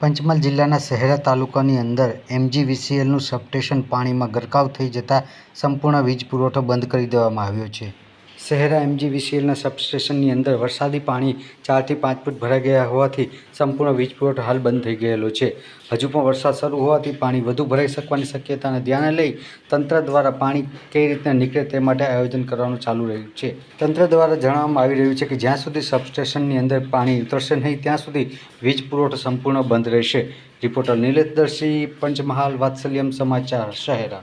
પંચમહાલ જિલ્લાના શહેરા તાલુકાની અંદર એમજીવીસીએલનું સબસ્ટેશન પાણીમાં ગરકાવ થઈ જતાં સંપૂર્ણ વીજ પુરવઠો બંધ કરી દેવામાં આવ્યો છે. શહેરા એમજીવીસીએલના સબસ્ટેશનની અંદર વરસાદી પાણી ચારથી પાંચ ફૂટ ભરાઈ ગયા હોવાથી સંપૂર્ણ વીજ પુરવઠો હાલ બંધ થઈ ગયેલો છે. હજુ પણ વરસાદ શરૂ હોવાથી પાણી વધુ ભરાઈ શકવાની શક્યતાને ધ્યાને લઈ તંત્ર દ્વારા પાણી કઈ રીતના નીકળે તે માટે આયોજન કરવાનું ચાલુ રહ્યું છે. તંત્ર દ્વારા જણાવવામાં આવી રહ્યું છે કે જ્યાં સુધી સબસ્ટેશનની અંદર પાણી ઉતરશે નહીં, ત્યાં સુધી વીજ પુરવઠો સંપૂર્ણ બંધ રહેશે. રિપોર્ટર નિલેશ દર્શી પંચમહાલ, વાત્સલ્યમ સમાચાર શહેરા